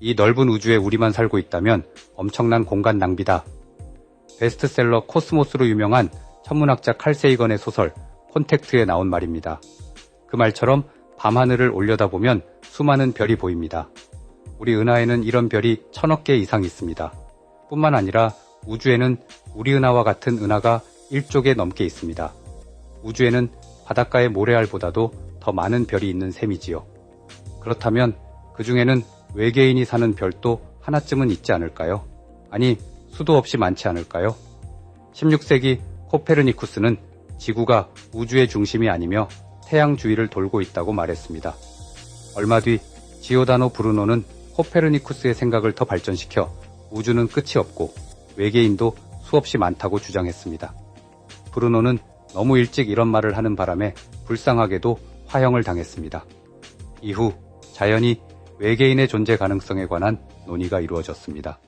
이 넓은 우주에 우리만 살고 있다면 엄청난 공간 낭비다. 베스트셀러 코스모스로 유명한 천문학자 칼 세이건의 소설 콘택트에 나온 말입니다. 그 말처럼 밤하늘을 올려다보면 수많은 별이 보입니다. 우리 은하에는 이런 별이 천억 개 이상 있습니다. 뿐만 아니라 우주에는 우리 은하와 같은 은하가 1조 개 넘게 있습니다. 우주에는 바닷가의 모래알보다도 더 많은 별이 있는 셈이지요. 그렇다면 그 중에는 외계인이 사는 별도 하나쯤은 있지 않을까요? 아니, 수도 없이 많지 않을까요? 16세기 코페르니쿠스는 지구가 우주의 중심이 아니며 태양 주위를 돌고 있다고 말했습니다. 얼마 뒤 지오다노 브루노는 코페르니쿠스의 생각을 더 발전시켜 우주는 끝이 없고 외계인도 수없이 많다고 주장했습니다. 브루노는 너무 일찍 이런 말을 하는 바람에 불쌍하게도 화형을 당했습니다. 이후 자연히 외계인의 존재 가능성에 관한 논의가 이루어졌습니다.